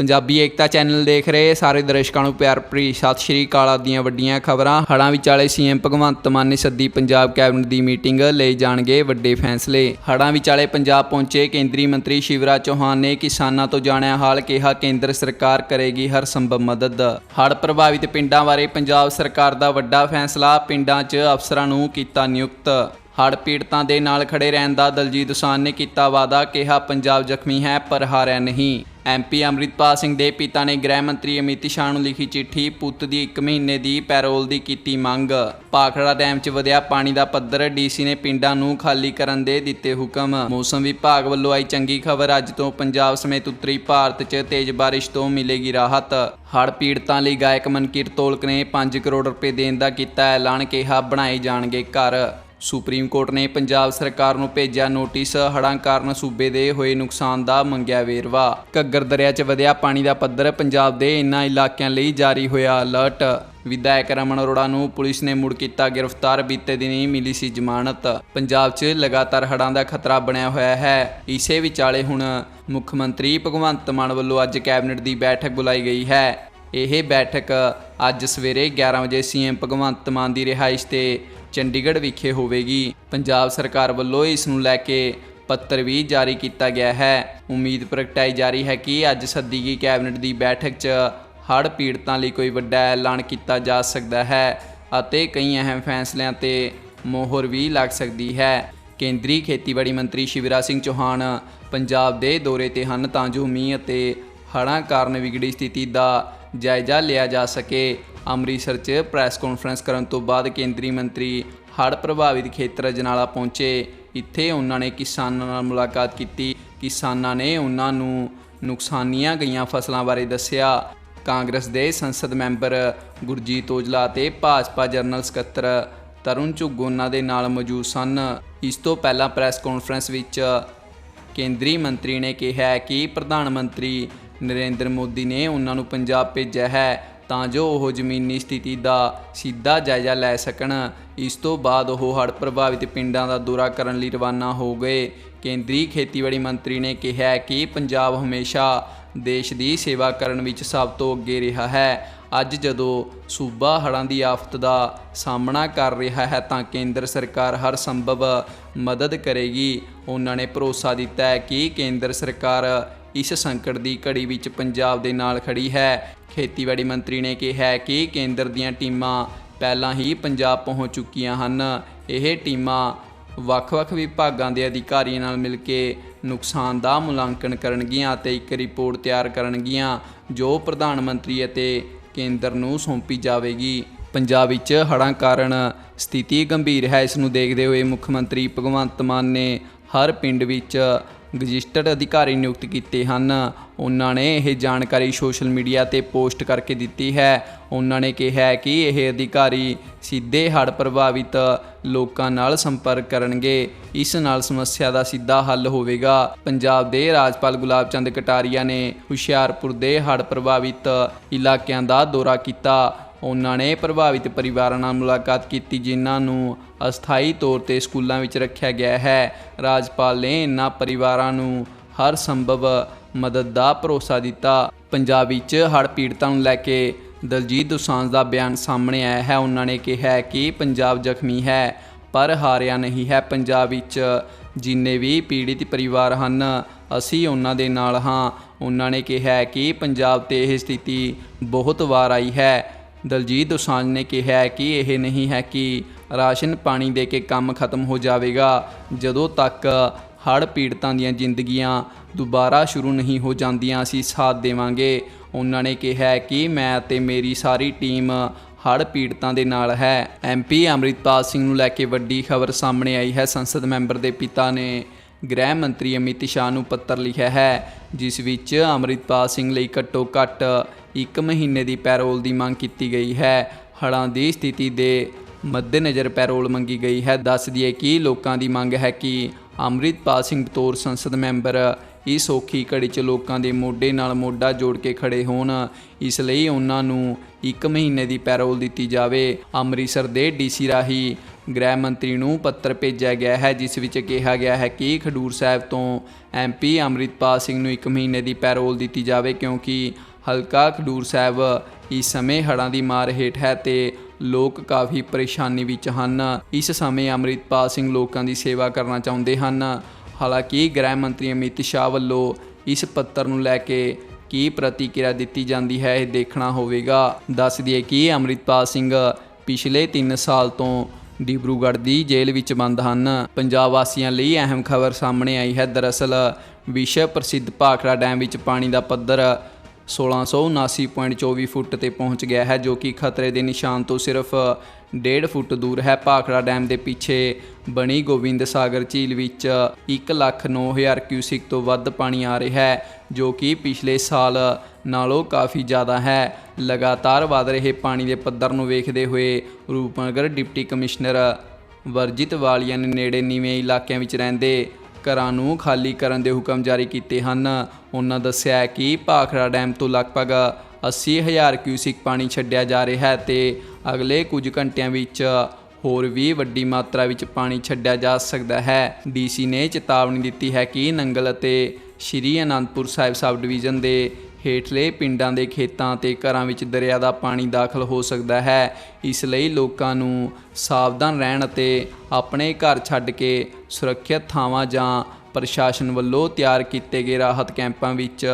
ਪੰਜਾਬੀ ਏਕਤਾ channel ਦੇਖ ਰਹੇ ਸਾਰੇ ਦਰਸ਼ਕਾਂ ਨੂੰ ਪਿਆਰ ਭਰੀ ਸਤਿ ਸ਼੍ਰੀ ਅਕਾਲ ਦੀਆਂ ਵੱਡੀਆਂ ਖਬਰਾਂ। ਹੜ੍ਹਾਂ ਵਿਚਾਲੇ ਸੀਐਮ ਭਗਵੰਤ ਮਾਨ ਨੇ ਸੱਦੀ ਪੰਜਾਬ ਕੈਬਨਿਟ ਦੀ ਮੀਟਿੰਗ ਲਈ ਜਾਣਗੇ ਵੱਡੇ ਫੈਸਲੇ। ਹੜ੍ਹਾਂ ਵਿਚਾਲੇ ਪੰਜਾਬ ਪਹੁੰਚੇ ਕੇਂਦਰੀ ਮੰਤਰੀ ਸ਼ਿਵਰਾਜ ਚੌਹਾਨ ਨੇ ਕਿਸਾਨਾਂ ਤੋਂ ਜਾਣਿਆ ਹਾਲ, ਕਿਹਾ ਕੇਂਦਰ ਸਰਕਾਰ ਕਰੇਗੀ ਹਰ ਸੰਭਵ ਮਦਦ। ਹੜ੍ਹ ਪ੍ਰਭਾਵਿਤ ਪਿੰਡਾਂ ਬਾਰੇ ਪੰਜਾਬ ਸਰਕਾਰ ਦਾ ਵੱਡਾ ਫੈਸਲਾ, ਪਿੰਡਾਂ 'ਚ ਅਫਸਰਾਂ ਨੂੰ ਕੀਤਾ ਨਿਯੁਕਤ ਹੜ੍ਹ ਪੀੜਤਾਂ ਦੇ ਨਾਲ ਖੜੇ ਰਹਿਣ ਦਾ ਦਲਜੀਤ ਦੋਸਾਂਝ ਨੇ ਕੀਤਾ ਵਾਅਦਾ, ਕਿਹਾ ਪੰਜਾਬ ਜ਼ਖਮੀ ਹੈ, ਪਰ ਹਾਰਿਆ ਨਹੀਂ। ਐਮਪੀ ਅੰਮ੍ਰਿਤਪਾਲ ਸਿੰਘ ਦੇ ਪਿਤਾ ਨੇ ਗ੍ਰਹਿ ਮੰਤਰੀ ਅਮਿਤ ਸ਼ਾਹ ਨੂੰ ਲਿਖੀ ਚਿੱਠੀ, ਪੁੱਤ ਦੀ 1 ਮਹੀਨੇ ਦੀ ਪੈਰੋਲ ਦੀ ਕੀਤੀ ਮੰਗ। ਪਾਖੜਾ ਡੈਮ 'ਚ ਵਧਿਆ ਪਾਣੀ ਦਾ ਪੱਧਰ, ਡੀਸੀ ਨੇ ਪਿੰਡਾਂ ਨੂੰ ਖਾਲੀ ਕਰਨ ਦੇ ਦਿੱਤੇ ਹੁਕਮ। ਮੌਸਮ ਵਿਭਾਗ ਵੱਲੋਂ ਆਈ ਚੰਗੀ ਖਬਰ, ਅੱਜ ਤੋਂ ਪੰਜਾਬ ਸਮੇਤ ਉੱਤਰੀ ਭਾਰਤ 'ਚ ਤੇਜ਼ ਬਾਰਿਸ਼ ਤੋਂ ਮਿਲੇਗੀ ਰਾਹਤ। ਹੜ੍ਹ ਪੀੜਤਾਂ ਲਈ ਗਾਇਕ ਮਨਕੀਰਤ ਤੋਲਕ ਨੇ 5 ਕਰੋੜ ਰੁਪਏ ਦੇਣ ਦਾ ਕੀਤਾ ਐਲਾਨ, ਕਿਹਾ ਬਣਾਏ ਜਾਣਗੇ ਘਰ। ਸੁਪਰੀਮ ਕੋਰਟ ਨੇ ਪੰਜਾਬ ਸਰਕਾਰ ਨੂੰ ਭੇਜਿਆ ਨੋਟਿਸ, ਹੜ੍ਹਾਂ ਕਾਰਨ ਸੂਬੇ ਦੇ ਹੋਏ ਨੁਕਸਾਨ ਦਾ ਮੰਗਿਆ ਵੇਰਵਾ। ਘੱਗਰ ਦਰਿਆ 'ਚ ਵਧਿਆ ਪਾਣੀ ਦਾ ਪੱਧਰ ਪੰਜਾਬ ਦੇ ਇਨ੍ਹਾਂ ਇਲਾਕਿਆਂ ਲਈ ਜਾਰੀ ਹੋਇਆ ਅਲਰਟ। ਵਿਧਾਇਕ ਰਮਨ ਅਰੋੜਾ ਨੂੰ ਪੁਲਿਸ ਨੇ ਮੁੜ ਕੀਤਾ ਗ੍ਰਿਫਤਾਰ, ਬੀਤੇ ਦਿਨੀ ਮਿਲੀ ਸੀ ਜ਼ਮਾਨਤ। ਪੰਜਾਬ 'ਚ ਲਗਾਤਾਰ ਹੜ੍ਹਾਂ ਦਾ ਖਤਰਾ ਬਣਿਆ ਹੋਇਆ ਹੈ, ਇਸੇ ਵਿਚਾਲੇ ਹੁਣ ਮੁੱਖ ਮੰਤਰੀ ਭਗਵੰਤ ਮਾਨ ਵੱਲੋਂ ਅੱਜ ਕੈਬਨਿਟ ਦੀ ਬੈਠਕ ਬੁਲਾਈ ਗਈ ਹੈ। ਇਹ ਬੈਠਕ ਅੱਜ ਸਵੇਰੇ 11 ਵਜੇ ਸੀਐਮ ਭਗਵੰਤ ਮਾਨ ਦੀ ਰਿਹਾਇਸ਼ ਤੇ ਚੰਡੀਗੜ੍ਹ ਵਿਖੇ ਹੋਵੇਗੀ। ਪੰਜਾਬ ਸਰਕਾਰ ਵੱਲੋਂ ਇਸ ਨੂੰ ਲੈ ਕੇ ਪੱਤਰ ਵੀ ਜਾਰੀ ਕੀਤਾ ਗਿਆ ਹੈ। ਉਮੀਦ ਪ੍ਰਗਟਾਈ ਜਾ ਰਹੀ ਹੈ ਕਿ ਅੱਜ ਸੱਦੀ ਗਈ ਕੈਬਨਿਟ ਦੀ ਬੈਠਕ 'ਚ ਹੜ੍ਹ ਪੀੜਤਾਂ ਲਈ ਕੋਈ ਵੱਡਾ ਐਲਾਨ ਕੀਤਾ ਜਾ ਸਕਦਾ ਹੈ ਅਤੇ ਕਈ ਅਹਿਮ ਫੈਸਲਿਆਂ ਤੇ ਮੋਹਰ ਵੀ ਲੱਗ ਸਕਦੀ ਹੈ। ਕੇਂਦਰੀ ਖੇਤੀਬਾੜੀ ਮੰਤਰੀ ਸ਼ਿਵਰਾਜ ਸਿੰਘ ਚੌਹਾਨ ਪੰਜਾਬ ਦੇ ਦੌਰੇ ਤੇ ਹਨ ਤਾਂ ਜੋ ਮੀਂਹ ਅਤੇ ਹੜ੍ਹਾਂ ਕਾਰਨ ਵਿਗੜੀ ਸਥਿਤੀ ਦਾ ਜਾਇਜ਼ਾ ਲਿਆ ਜਾ ਸਕੇ। ਅੰਮ੍ਰਿਤਸਰ 'ਚ ਪ੍ਰੈਸ ਕਾਨਫਰੰਸ ਕਰਨ ਤੋਂ ਬਾਅਦ ਕੇਂਦਰੀ ਮੰਤਰੀ ਹੜ੍ਹ ਪ੍ਰਭਾਵਿਤ ਖੇਤਰ ਅਜਨਾਲਾ ਪਹੁੰਚੇ। ਇੱਥੇ ਉਹਨਾਂ ਨੇ ਕਿਸਾਨਾਂ ਨਾਲ ਮੁਲਾਕਾਤ ਕੀਤੀ। ਕਿਸਾਨਾਂ ਨੇ ਉਹਨਾਂ ਨੂੰ ਨੁਕਸਾਨੀਆਂ ਗਈਆਂ ਫਸਲਾਂ ਬਾਰੇ ਦੱਸਿਆ। ਕਾਂਗਰਸ ਦੇ ਸੰਸਦ ਮੈਂਬਰ ਗੁਰਜੀਤ ਔਜਲਾ ਅਤੇ ਭਾਜਪਾ ਜਨਰਲ ਸਕੱਤਰ ਤਰੁਣ ਝੁੱਗ ਦੇ ਨਾਲ ਮੌਜੂਦ ਸਨ। ਇਸ ਤੋਂ ਪਹਿਲਾਂ ਪ੍ਰੈਸ ਕਾਨਫਰੰਸ ਵਿੱਚ ਕੇਂਦਰੀ ਮੰਤਰੀ ਨੇ ਕਿਹਾ ਕਿ ਪ੍ਰਧਾਨ ਮੰਤਰੀ ਨਰਿੰਦਰ ਮੋਦੀ ਨੇ ਉਹਨਾਂ ਨੂੰ ਪੰਜਾਬ ਭੇਜਿਆ ਹੈ। ਤਾਂ ਜੋ ਉਹ ਜ਼ਮੀਨੀ ਸਥਿਤੀ ਦਾ ਸਿੱਧਾ ਜਾਇਜ਼ਾ ਲੈ ਸਕਣ। ਇਸ ਤੋਂ ਬਾਅਦ ਉਹ ਹੜ੍ਹ ਪ੍ਰਭਾਵਿਤ ਪਿੰਡਾਂ ਦਾ ਦੌਰਾ ਕਰਨ ਲਈ ਰਵਾਨਾ ਹੋ ਗਏ। ਕੇਂਦਰੀ ਖੇਤੀਬਾੜੀ ਮੰਤਰੀ ਨੇ ਕਿਹਾ ਕਿ ਪੰਜਾਬ ਹਮੇਸ਼ਾ ਦੇਸ਼ ਦੀ ਸੇਵਾ ਕਰਨ ਵਿੱਚ ਸਭ ਤੋਂ ਅੱਗੇ ਰਿਹਾ ਹੈ। ਅੱਜ ਜਦੋਂ ਸੂਬਾ ਹੜ੍ਹਾਂ ਦੀ ਆਫਤ ਦਾ ਸਾਹਮਣਾ ਕਰ ਰਿਹਾ ਹੈ ਤਾਂ ਕੇਂਦਰ ਸਰਕਾਰ ਹਰ ਸੰਭਵ ਮਦਦ ਕਰੇਗੀ। ਉਹਨਾਂ ਨੇ ਭਰੋਸਾ ਦਿੱਤਾ ਹੈ ਕਿ ਕੇਂਦਰ ਸਰਕਾਰ ਇਸ ਸੰਕਟ ਦੀ ਘੜੀ ਵਿੱਚ ਪੰਜਾਬ ਦੇ ਨਾਲ ਖੜੀ ਹੈ। ਖੇਤੀਬਾੜੀ ਮੰਤਰੀ ਨੇ ਕਿਹਾ ਕਿ ਕੇਂਦਰ ਦੀਆਂ ਟੀਮਾਂ ਪਹਿਲਾਂ ਹੀ ਪੰਜਾਬ ਪਹੁੰਚ ਚੁੱਕੀਆਂ ਹਨ। ਇਹ ਟੀਮਾਂ ਵੱਖ-ਵੱਖ ਵਿਭਾਗਾਂ ਦੇ ਅਧਿਕਾਰੀਆਂ ਨਾਲ ਮਿਲ ਕੇ ਨੁਕਸਾਨ ਦਾ ਮੁਲਾਂਕਣ ਕਰਨਗੀਆਂ ਅਤੇ ਇੱਕ ਰਿਪੋਰਟ ਤਿਆਰ ਕਰਨਗੀਆਂ, ਜੋ ਪ੍ਰਧਾਨ ਮੰਤਰੀ ਅਤੇ ਕੇਂਦਰ ਨੂੰ ਸੌਂਪੀ ਜਾਵੇਗੀ। ਪੰਜਾਬ ਵਿੱਚ ਹੜ੍ਹਾਂ ਕਾਰਨ ਸਥਿਤੀ ਗੰਭੀਰ ਹੈ। ਇਸ ਨੂੰ ਦੇਖਦੇ ਹੋਏ ਮੁੱਖ ਮੰਤਰੀ ਭਗਵੰਤ ਮਾਨ ਨੇ ਹਰ ਪਿੰਡ ਵਿੱਚ ਰਜਿਸਟਰਡ ਅਧਿਕਾਰੀ ਨਿਯੁਕਤ ਕੀਤੇ ਹਨ। ਉਹਨਾਂ ਨੇ ਇਹ ਜਾਣਕਾਰੀ ਸੋਸ਼ਲ ਮੀਡੀਆ ਤੇ ਪੋਸਟ ਕਰਕੇ ਦਿੱਤੀ ਹੈ। ਉਹਨਾਂ ਨੇ ਕਿਹਾ ਕਿ ਇਹ ਅਧਿਕਾਰੀ ਸਿੱਧੇ ਹੜ੍ਹ ਪ੍ਰਭਾਵਿਤ ਲੋਕਾਂ ਨਾਲ ਸੰਪਰਕ ਕਰਨਗੇ। ਇਸ ਨਾਲ ਸਮੱਸਿਆ ਦਾ ਸਿੱਧਾ ਹੱਲ ਹੋਵੇਗਾ। ਪੰਜਾਬ ਦੇ ਰਾਜਪਾਲ ਗੁਲਾਬ ਚੰਦ ਕਟਾਰੀਆ ਨੇ ਹੁਸ਼ਿਆਰਪੁਰ ਦੇ ਹੜ੍ਹ ਪ੍ਰਭਾਵਿਤ ਇਲਾਕਿਆਂ ਦਾ ਦੌਰਾ ਕੀਤਾ। ਉਹਨਾਂ ਨੇ ਪ੍ਰਭਾਵਿਤ ਪਰਿਵਾਰਾਂ ਨਾਲ ਮੁਲਾਕਾਤ ਕੀਤੀ, ਜਿਨ੍ਹਾਂ ਨੂੰ ਅਸਥਾਈ ਤੌਰ ਤੇ ਸਕੂਲਾਂ ਵਿੱਚ ਰੱਖਿਆ ਗਿਆ ਹੈ। ਰਾਜਪਾਲ ਨੇ ਇਨ੍ਹਾਂ ਪਰਿਵਾਰਾਂ ਨੂੰ ਹਰ ਸੰਭਵ ਮਦਦ ਦਾ ਭਰੋਸਾ ਦਿੱਤਾ। ਪੰਜਾਬ ਵਿੱਚ ਹੜ੍ਹ ਪੀੜਤਾਂ ਨੂੰ ਲੈ ਕੇ ਦਲਜੀਤ ਦੁਸਾਂਝ ਦਾ ਬਿਆਨ ਸਾਹਮਣੇ ਆਇਆ ਹੈ। ਉਹਨਾਂ ਨੇ ਕਿਹਾ ਕਿ ਪੰਜਾਬ ਜ਼ਖਮੀ ਹੈ, ਪਰ ਹਾਰਿਆ ਨਹੀਂ ਹੈ। ਪੰਜਾਬ ਵਿੱਚ ਜਿੰਨੇ ਵੀ ਪੀੜਿਤ ਪਰਿਵਾਰ ਹਨ, ਅਸੀਂ ਉਹਨਾਂ ਦੇ ਨਾਲ ਹਾਂ। ਉਹਨਾਂ ਨੇ ਕਿਹਾ ਕਿ ਪੰਜਾਬ ਤੇ ਇਹ ਸਥਿਤੀ ਬਹੁਤ ਵਾਰ ਆਈ ਹੈ। ਦਲਜੀਤ ਦੁਸਾਂਝ ਨੇ ਕਿਹਾ ਕਿ ਇਹ ਨਹੀਂ ਹੈ ਕਿ ਰਾਸ਼ਨ ਪਾਣੀ ਦੇ ਕੇ ਕੰਮ ਖਤਮ ਹੋ ਜਾਵੇਗਾ। ਜਦੋਂ ਤੱਕ ਹੜ੍ਹ ਪੀੜਤਾਂ ਦੀਆਂ ਜ਼ਿੰਦਗੀਆਂ ਦੁਬਾਰਾ ਸ਼ੁਰੂ ਨਹੀਂ ਹੋ ਜਾਂਦੀਆਂ, ਅਸੀਂ ਸਾਥ ਦੇਵਾਂਗੇ। ਉਹਨਾਂ ਨੇ ਕਿਹਾ ਕਿ ਮੈਂ ਅਤੇ ਮੇਰੀ ਸਾਰੀ ਟੀਮ ਹੜ੍ਹ ਪੀੜਤਾਂ ਦੇ ਨਾਲ ਹੈ। ਐਮਪੀ ਅੰਮ੍ਰਿਤਪਾਲ ਸਿੰਘ ਨੂੰ ਲੈ ਕੇ ਵੱਡੀ ਖਬਰ ਸਾਹਮਣੇ ਆਈ ਹੈ। ਸੰਸਦ ਮੈਂਬਰ ਦੇ ਪਿਤਾ ਨੇ ਗ੍ਰਹਿ ਮੰਤਰੀ ਅਮਿਤ ਸ਼ਾਹ ਨੂੰ ਪੱਤਰ ਲਿਖਿਆ ਹੈ, ਜਿਸ ਵਿੱਚ ਅੰਮ੍ਰਿਤਪਾਲ ਸਿੰਘ ਲਈ ਘੱਟੋ ਘੱਟ ਇੱਕ ਮਹੀਨੇ ਦੀ ਪੈਰੋਲ ਦੀ ਮੰਗ ਕੀਤੀ ਗਈ ਹੈ। ਹੜ੍ਹਾਂ ਦੀ ਸਥਿਤੀ ਦੇ ਮੱਦੇਨਜ਼ਰ ਪੈਰੋਲ ਮੰਗੀ ਗਈ ਹੈ। ਦੱਸ ਦਈਏ ਕਿ ਲੋਕਾਂ ਦੀ ਮੰਗ ਹੈ ਕਿ ਅੰਮ੍ਰਿਤਪਾਲ ਸਿੰਘ ਬਤੌਰ ਸੰਸਦ ਮੈਂਬਰ ਇਸ ਔਖੀ ਘੜੀ 'ਚ ਲੋਕਾਂ ਦੇ ਮੋਢੇ ਨਾਲ ਮੋਢਾ ਜੋੜ ਕੇ ਖੜੇ ਹੋਣ। ਇਸ ਲਈ ਉਹਨਾਂ ਨੂੰ ਇੱਕ ਮਹੀਨੇ ਦੀ ਪੈਰੋਲ ਦਿੱਤੀ ਜਾਵੇ। ਅੰਮ੍ਰਿਤਸਰ ਦੇ ਡੀਸੀ ਰਾਹੀਂ ਗ੍ਰਹਿ ਮੰਤਰੀ ਨੂੰ ਪੱਤਰ ਭੇਜਿਆ ਗਿਆ ਹੈ, ਜਿਸ ਵਿੱਚ ਕਿਹਾ ਗਿਆ ਹੈ ਕਿ ਖਡੂਰ ਸਾਹਿਬ ਤੋਂ ਐਮਪੀ ਅੰਮ੍ਰਿਤਪਾਲ ਸਿੰਘ ਨੂੰ 1 ਮਹੀਨੇ ਦੀ ਪੈਰੋਲ ਦਿੱਤੀ ਜਾਵੇ, ਕਿਉਂਕਿ ਹਲਕਾ ਖਡੂਰ ਸਾਹਿਬ ਇਸ ਸਮੇਂ ਹੜ੍ਹਾਂ ਦੀ ਮਾਰ ਹੇਠ ਹੈ ਤੇ ਲੋਕ ਕਾਫੀ ਪਰੇਸ਼ਾਨੀ ਵਿੱਚ ਹਨ। ਇਸ ਸਮੇਂ ਅੰਮ੍ਰਿਤਪਾਲ ਸਿੰਘ ਲੋਕਾਂ ਦੀ ਸੇਵਾ ਕਰਨਾ ਚਾਹੁੰਦੇ ਹਨ। ਹਾਲਾਂਕਿ ਗ੍ਰਹਿ ਮੰਤਰੀ ਅਮਿਤ ਸ਼ਾਹ ਵੱਲੋਂ ਇਸ ਪੱਤਰ ਨੂੰ ਲੈ ਕੇ ਕੀ ਪ੍ਰਤੀਕਿਰਿਆ ਦਿੱਤੀ ਜਾਂਦੀ ਹੈ ਇਹ ਦੇਖਣਾ ਹੋਵੇਗਾ। ਦੱਸ ਦਈਏ ਕਿ ਅੰਮ੍ਰਿਤਪਾਲ ਸਿੰਘ ਪਿਛਲੇ 3 ਸਾਲ ਤੋਂ ਡਿਬਰੂਗੜ੍ਹ ਦੀ ਜੇਲ੍ਹ ਵਿੱਚ ਬੰਦ ਹਨ। ਪੰਜਾਬ ਵਾਸੀਆਂ ਲਈ ਅਹਿਮ ਖਬਰ ਸਾਹਮਣੇ ਆਈ ਹੈ। ਦਰਅਸਲ ਵਿਸ਼ਵ ਪ੍ਰਸਿੱਧ ਭਾਖੜਾ ਡੈਮ ਵਿੱਚ ਪਾਣੀ ਦਾ ਪੱਧਰ 1679.24 ਫੁੱਟ ਤੇ ਪਹੁੰਚ ਗਿਆ ਹੈ ਜੋ ਕਿ ਖਤਰੇ ਦੇ ਨਿਸ਼ਾਨ ਤੋਂ ਸਿਰਫ 1.5 ਫੁੱਟ ਦੂਰ ਹੈ। ਭਾਖੜਾ ਡੈਮ ਦੇ ਪਿੱਛੇ ਬਣੀ ਗੋਬਿੰਦ ਸਾਗਰ ਝੀਲ ਵਿੱਚ 1,09,000 ਕਿਊਸਿਕ ਤੋਂ ਵੱਧ ਪਾਣੀ ਆ ਰਿਹਾ ਹੈ ਜੋ ਕਿ ਪਿਛਲੇ ਸਾਲ ਨਾਲੋਂ ਕਾਫੀ ਜ਼ਿਆਦਾ ਹੈ। ਲਗਾਤਾਰ ਵਧ ਰਹੇ ਪਾਣੀ ਦੇ ਪੱਧਰ ਨੂੰ ਵੇਖਦੇ ਹੋਏ ਰੂਪਨਗਰ ਡਿਪਟੀ ਕਮਿਸ਼ਨਰ ਵਰਜਿਤ ਵਾਲੀਆ ਨੇ ਨੇੜੇ ਨੀਵੇਂ ਇਲਾਕਿਆਂ ਵਿੱਚ ਰਹਿੰਦੇ ਘਰਾਂ ਨੂੰ ਖਾਲੀ ਕਰਨ ਦੇ ਹੁਕਮ ਜਾਰੀ ਕੀਤੇ ਹਨ। ਉਹਨਾਂ ਦੱਸਿਆ ਕਿ ਭਾਖੜਾ ਡੈਮ ਤੋਂ ਲਗਭਗ 80000 ਕਿਊਸਿਕ ਪਾਣੀ ਛੱਡਿਆ ਜਾ ਰਿਹਾ ਹੈ ਤੇ ਅਗਲੇ ਕੁਝ ਘੰਟਿਆਂ ਵਿੱਚ ਹੋਰ ਵੀ ਵੱਡੀ ਮਾਤਰਾ ਵਿੱਚ ਪਾਣੀ ਛੱਡਿਆ ਜਾ ਸਕਦਾ ਹੈ। ਡੀਸੀ ਨੇ ਚੇਤਾਵਨੀ ਦਿੱਤੀ ਹੈ ਕਿ ਨੰਗਲ ਅਤੇ ਸ਼੍ਰੀ ਅਨੰਦਪੁਰ ਸਾਹਿਬ ਸਬ ਡਿਵੀਜ਼ਨ ਦੇ ਹੇਠਲੇ ਪਿੰਡਾਂ ਦੇ ਖੇਤਾਂ ਤੇ ਘਰਾਂ ਵਿੱਚ ਦਰਿਆ ਦਾ ਪਾਣੀ ਦਾਖਲ ਹੋ ਸਕਦਾ ਹੈ। ਇਸ ਲਈ ਲੋਕਾਂ ਨੂੰ ਸਾਵਧਾਨ ਰਹਿਣ ਅਤੇ ਆਪਣੇ ਘਰ ਛੱਡ ਕੇ ਸੁਰੱਖਿਅਤ ਥਾਵਾਂ ਜਾਂ ਪ੍ਰਸ਼ਾਸਨ ਵੱਲੋਂ ਤਿਆਰ ਕੀਤੇ ਗਏ ਰਾਹਤ ਕੈਂਪਾਂ ਵਿੱਚ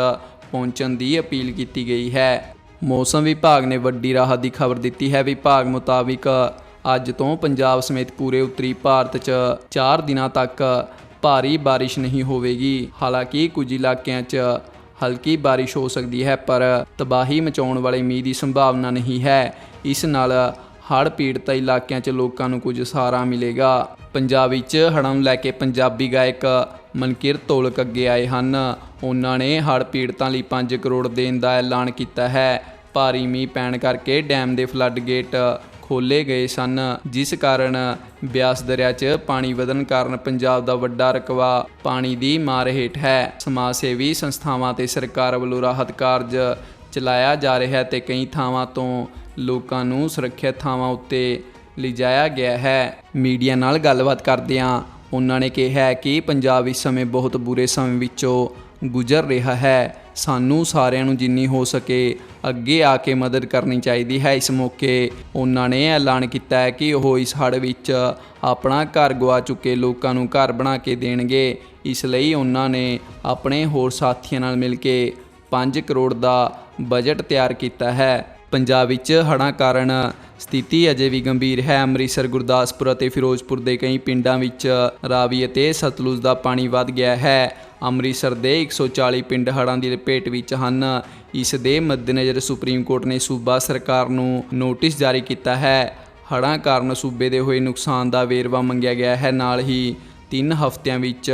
ਪਹੁੰਚਣ ਦੀ ਅਪੀਲ ਕੀਤੀ ਗਈ ਹੈ। ਮੌਸਮ ਵਿਭਾਗ ਨੇ ਵੱਡੀ ਰਾਹਤ ਦੀ ਖਬਰ ਦਿੱਤੀ ਹੈ। ਵਿਭਾਗ ਮੁਤਾਬਿਕ ਅੱਜ ਤੋਂ ਪੰਜਾਬ ਸਮੇਤ ਪੂਰੇ ਉੱਤਰੀ ਭਾਰਤ 'ਚ 4 ਦਿਨਾਂ ਤੱਕ ਭਾਰੀ ਬਾਰਿਸ਼ ਨਹੀਂ ਹੋਵੇਗੀ। ਹਾਲਾਂਕਿ ਕੁਝ ਇਲਾਕਿਆਂ 'ਚ ਹਲਕੀ ਬਾਰਿਸ਼ ਹੋ ਸਕਦੀ ਹੈ, ਪਰ ਤਬਾਹੀ ਮਚਾਉਣ ਵਾਲੇ ਮੀਂਹ ਦੀ ਸੰਭਾਵਨਾ ਨਹੀਂ ਹੈ। ਇਸ ਨਾਲ ਹੜ੍ਹ ਪੀੜਤ ਇਲਾਕਿਆਂ 'ਚ ਲੋਕਾਂ ਨੂੰ ਕੁਝ ਸਹਾਰਾ ਮਿਲੇਗਾ। ਪੰਜਾਬ ਵਿੱਚ ਹੜ੍ਹਾਂ ਨੂੰ ਲੈ ਕੇ ਪੰਜਾਬੀ ਗਾਇਕ ਮਨਕਿਰਤ ਧੌਲਕ ਅੱਗੇ ਆਏ ਹਨ। ਉਹਨਾਂ ਨੇ ਹੜ੍ਹ ਪੀੜਤਾਂ ਲਈ 5 ਕਰੋੜ ਦੇਣ ਦਾ ਐਲਾਨ ਕੀਤਾ ਹੈ। ਭਾਰੀ ਮੀਂਹ ਪੈਣ ਕਰਕੇ ਡੈਮ ਦੇ ਫਲੱਡ ਗੇਟ ਖੋਲੇ ਗਏ ਸਨ, ਜਿਸ ਕਾਰਨ ਬਿਆਸ ਦਰਿਆ 'ਚ ਪਾਣੀ ਵਧਣ ਕਾਰਨ ਪੰਜਾਬ ਦਾ ਵੱਡਾ ਰਕਬਾ ਪਾਣੀ ਦੀ ਮਾਰ ਹੇਠ ਹੈ। ਸਮਾਜ ਸੇਵੀ ਸੰਸਥਾਵਾਂ ਤੇ ਸਰਕਾਰ ਵੱਲੋਂ ਰਾਹਤ ਕਾਰਜ ਚਲਾਇਆ ਜਾ ਰਿਹਾ ਹੈ ਤੇ ਕਈ ਥਾਵਾਂ ਤੋਂ ਲੋਕਾਂ ਨੂੰ ਸੁਰੱਖਿਅਤ ਥਾਵਾਂ ਉੱਤੇ ਲਿਜਾਇਆ ਗਿਆ ਹੈ। ਮੀਡੀਆ ਨਾਲ ਗੱਲਬਾਤ ਕਰਦਿਆਂ ਉਹਨਾਂ ਨੇ ਕਿਹਾ ਕਿ ਪੰਜਾਬ ਇਸ ਸਮੇਂ ਬਹੁਤ ਬੁਰੇ ਸਮੇਂ ਵਿੱਚੋਂ ਗੁਜ਼ਰ ਰਿਹਾ ਹੈ। ਸਾਨੂੰ ਸਾਰਿਆਂ ਨੂੰ ਜਿੰਨੀ ਹੋ ਸਕੇ ਅੱਗੇ ਆ ਕੇ ਮਦਦ ਕਰਨੀ ਚਾਹੀਦੀ ਹੈ। ਇਸ ਮੌਕੇ ਉਹਨਾਂ ਨੇ ਐਲਾਨ ਕੀਤਾ ਹੈ ਕਿ ਉਹ ਇਸ ਹੜ੍ਹ ਵਿੱਚ ਆਪਣਾ ਘਰ ਗਵਾ ਚੁੱਕੇ ਲੋਕਾਂ ਨੂੰ ਘਰ ਬਣਾ ਕੇ ਦੇਣਗੇ। ਇਸ ਲਈ ਉਹਨਾਂ ਨੇ ਆਪਣੇ ਹੋਰ ਸਾਥੀਆਂ ਨਾਲ ਮਿਲ ਕੇ 5 ਕਰੋੜ ਦਾ ਬਜਟ ਤਿਆਰ ਕੀਤਾ ਹੈ। ਪੰਜਾਬ ਵਿੱਚ ਹੜ੍ਹਾਂ ਕਾਰਨ ਸਥਿਤੀ ਅਜੇ ਵੀ ਗੰਭੀਰ ਹੈ। ਅੰਮ੍ਰਿਤਸਰ, ਗੁਰਦਾਸਪੁਰ ਅਤੇ ਫਿਰੋਜ਼ਪੁਰ ਦੇ ਕਈ ਪਿੰਡਾਂ ਵਿੱਚ ਰਾਵੀ ਅਤੇ ਸਤਲੁਜ ਦਾ ਪਾਣੀ ਵੱਧ ਗਿਆ ਹੈ। ਅੰਮ੍ਰਿਤਸਰ ਦੇ 140 ਪਿੰਡ ਹੜ੍ਹਾਂ ਦੀ ਲਪੇਟ ਵਿੱਚ ਹਨ। ਇਸ ਦੇ ਮੱਦੇਨਜ਼ਰ ਸੁਪਰੀਮ ਕੋਰਟ ਨੇ ਸੂਬਾ ਸਰਕਾਰ ਨੂੰ ਨੋਟਿਸ ਜਾਰੀ ਕੀਤਾ ਹੈ। ਹੜ੍ਹਾਂ ਕਾਰਨ ਸੂਬੇ ਦੇ ਹੋਏ ਨੁਕਸਾਨ ਦਾ ਵੇਰਵਾ ਮੰਗਿਆ ਗਿਆ ਹੈ। ਨਾਲ ਹੀ 3 ਹਫ਼ਤਿਆਂ ਵਿੱਚ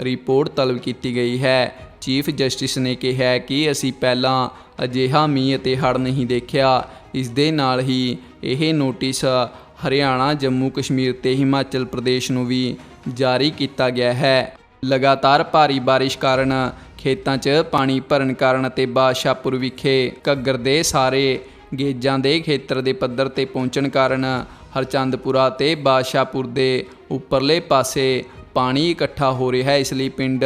ਰਿਪੋਰਟ ਤਲਬ ਕੀਤੀ ਗਈ ਹੈ। ਚੀਫ ਜਸਟਿਸ ਨੇ ਕਿਹਾ ਕਿ ਅਸੀਂ ਪਹਿਲਾਂ ਅਜਿਹਾ ਮੀਂਹ ਅਤੇ ਹੜ੍ਹ ਨਹੀਂ ਦੇਖਿਆ। ਇਸ ਦੇ ਨਾਲ ਹੀ ਇਹ ਨੋਟਿਸ ਹਰਿਆਣਾ, ਜੰਮੂ, ਕਸ਼ਮੀਰ ਤੇ ਹਿਮਾਚਲ ਪ੍ਰਦੇਸ਼ ਨੂੰ ਵੀ ਜਾਰੀ ਕੀਤਾ ਗਿਆ ਹੈ। ਲਗਾਤਾਰ ਭਾਰੀ ਬਾਰਿਸ਼ ਕਾਰਨ ਖੇਤਾਂ 'ਚ ਪਾਣੀ ਭਰਨ ਕਾਰਨ ਅਤੇ ਬਾਦਸ਼ਾਹਪੁਰ ਵਿਖੇ ਘੱਗਰ ਦੇ ਸਾਰੇ ਗੇਜਾਂ ਦੇ ਖੇਤਰ ਦੇ ਪੱਧਰ ਤੇ ਪਹੁੰਚਣ ਕਾਰਨ ਹਰਚੰਦਪੁਰਾ ਤੇ ਬਾਦਸ਼ਾਹਪੁਰ ਦੇ ਉੱਪਰਲੇ ਪਾਸੇ ਪਾਣੀ ਇਕੱਠਾ ਹੋ ਰਿਹਾ ਹੈ। ਇਸ ਲਈ ਪਿੰਡ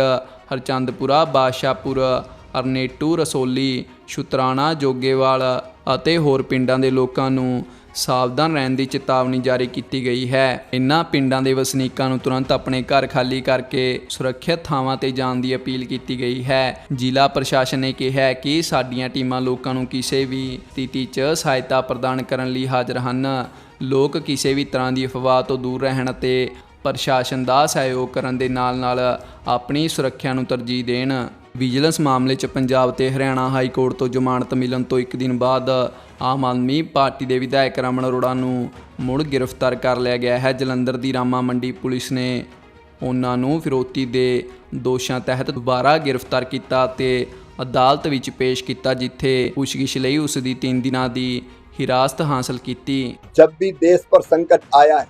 ਹਰਚੰਦਪੁਰਾ, ਬਾਦਸ਼ਾਹਪੁਰ, ਅਰਨੇਟੂ, ਰਸੋਲੀ, ਸ਼ੁਤਰਾਣਾ, ਜੋਗੇਵਾਲ ਅਤੇ ਹੋਰ ਪਿੰਡਾਂ ਦੇ ਲੋਕਾਂ ਨੂੰ ਸਾਵਧਾਨ ਰਹਿਣ ਦੀ ਚੇਤਾਵਨੀ ਜਾਰੀ ਕੀਤੀ ਗਈ ਹੈ। ਇਨ੍ਹਾਂ ਪਿੰਡਾਂ ਦੇ ਵਸਨੀਕਾਂ ਨੂੰ ਤੁਰੰਤ ਆਪਣੇ ਘਰ ਖਾਲੀ ਕਰਕੇ ਸੁਰੱਖਿਅਤ ਥਾਵਾਂ ਤੇ ਜਾਣ ਦੀ ਅਪੀਲ ਕੀਤੀ ਗਈ ਹੈ। ਜ਼ਿਲ੍ਹਾ ਪ੍ਰਸ਼ਾਸਨ ਨੇ ਕਿਹਾ ਹੈ ਕਿ ਸਾਡੀਆਂ ਟੀਮਾਂ ਲੋਕਾਂ ਨੂੰ ਕਿਸੇ ਵੀ ਸਥਿਤੀ 'ਚ ਸਹਾਇਤਾ ਪ੍ਰਦਾਨ ਕਰਨ ਲਈ ਹਾਜ਼ਰ ਹਨ। ਲੋਕ ਕਿਸੇ ਵੀ ਤਰ੍ਹਾਂ ਦੀ ਅਫਵਾਹ ਤੋਂ ਦੂਰ ਰਹਿਣ ਅਤੇ ਪ੍ਰਸ਼ਾਸਨ ਦਾ ਸਹਿਯੋਗ ਕਰਨ ਦੇ ਨਾਲ-ਨਾਲ ਆਪਣੀ ਸੁਰੱਖਿਆ ਨੂੰ ਤਰਜੀਹ ਦੇਣ। ਵਿਜੀਲੈਂਸ ਮਾਮਲੇ 'ਚ ਪੰਜਾਬ ਤੇ ਹਰਿਆਣਾ ਹਾਈ ਕੋਰਟ ਤੋਂ ਜ਼ਮਾਨਤ ਮਿਲਣ ਤੋਂ ਇੱਕ ਦਿਨ ਬਾਅਦ ਆਮ ਆਦਮੀ ਪਾਰਟੀ ਦੇ ਵਿਧਾਇਕ ਰਮਨ ਅਰੋੜਾ ਨੂੰ ਮੁੜ ਗ੍ਰਿਫਤਾਰ ਕਰ ਲਿਆ ਗਿਆ ਹੈ ਜਲੰਧਰ ਦੀ ਰਾਮਾ ਮੰਡੀ ਪੁਲਿਸ ਨੇ ਉਹਨਾਂ ਨੂੰ ਫਿਰੌਤੀ ਦੇ ਦੋਸ਼ਾਂ ਤਹਿਤ ਦੁਬਾਰਾ ਗ੍ਰਿਫਤਾਰ ਕੀਤਾ ਤੇ ਅਦਾਲਤ ਵਿੱਚ ਪੇਸ਼ ਕੀਤਾ ਜਿੱਥੇ ਪੁੱਛਗਿੱਛ ਲਈ ਉਸ ਦੀ 3 ਦਿਨਾਂ ਦੀ ਹਿਰਾਸਤ ਹਾਸਲ ਕੀਤੀ जब भी देश पर संकट आया है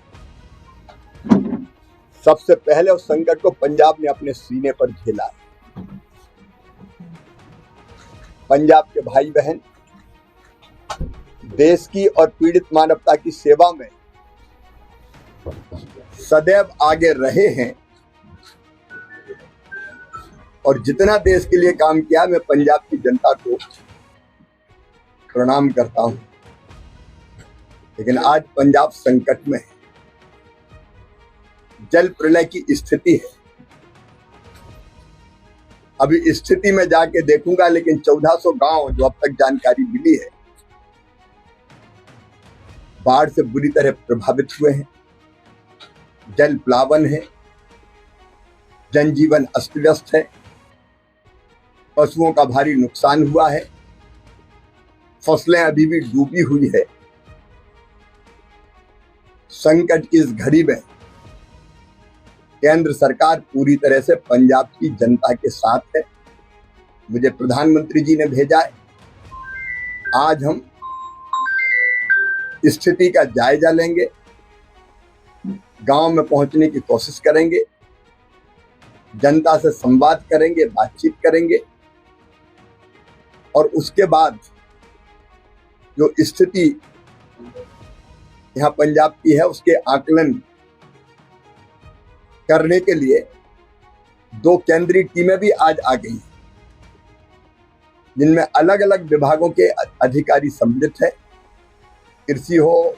सबसे पहले उस संकट को पंजाब ने अपने सीने पर झेला है पंजाब के भाई बहन देश की और पीड़ित मानवता की सेवा में सदैव आगे रहे हैं और जितना देश के लिए काम किया, मैं पंजाब की जनता को प्रणाम करता हूँ। लेकिन आज पंजाब संकट में है। जल प्रलय की स्थिति है। अभी स्थिति में जाके देखूँगा, लेकिन 1400 गाँव जो अब तक जानकारी मिली है, बाढ़ से बुरी तरह प्रभावित हुए हैं, जल प्लावन है, जनजीवन अस्त व्यस्त है, पशुओं का भारी नुकसान हुआ है, फ़सलें अभी भी डूबी हुई है। संकट की इस घड़ी में केंद्र सरकार पूरी तरह से पंजाब की जनता के साथ है। मुझे प्रधानमंत्री जी ने भेजा है। आज हम स्थिति का जायजा लेंगे। गाँव में पहुँचने की कोशिश करेंगे। जनता से संवाद करेंगे, बातचीत करेंगे। और उसके बाद जो स्थिति यहाँ पंजाब की है, उसके आकलन करने के लिए दो केंद्रीय टीमें भी आज आ गई हैं, जिनमें अलग अलग विभागों के अधिकारी सम्मिलित हैं। कृषि हो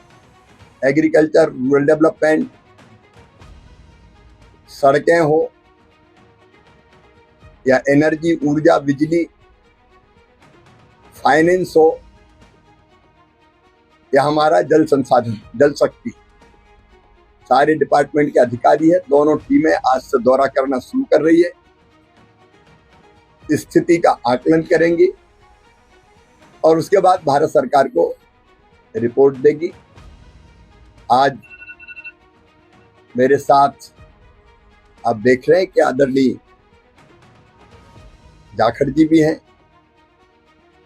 एग्रीकल्चर रूरल डेवलपमेंट सड़कें हो या एनर्जी ऊर्जा बिजली फाइनेंस हो या हमारा जल संसाधन जल शक्ति। सारे डिपार्टमेंट के अधिकारी है। दोनों टीमें आज से दौरा करना शुरू कर रही है। स्थिति का आकलन करेंगी और उसके बाद भारत सरकार को रिपोर्ट देगी। आज मेरे साथ आप देख रहे हैं कि आदरणीय जाखड़ जी भी हैं।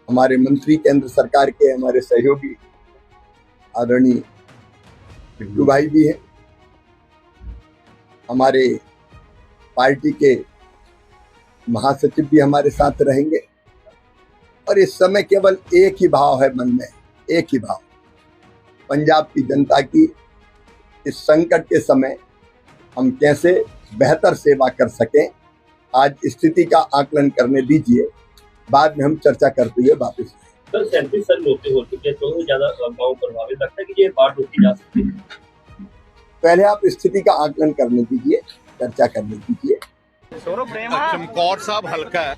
हमारे मंत्री केंद्र सरकार के हमारे सहयोगी आदरणीय भाई भी हैं। हमारे पार्टी के महासचिव भी हमारे साथ रहेंगे। और इस समय केवल एक ही भाव है मन में, एक ही भाव। पंजाब की जनता की इस संकट के समय हम कैसे बेहतर सेवा कर सकें, आज स्थिति का आकलन करने दीजिए, बाद में हम चर्चा करते हुए वापस सर सैंतीस साल होते हो चुके तो ज़्यादा गाँव प्रभावित लगता है कि ये बाढ़ रोकी जा सकती है? पहले आप स्थिति का आकलन करने दीजिए चर्चा करने दीजिए ਚਮਕੌਰ ਸਾਹਿਬ ਹਲਕਾ ਹੈ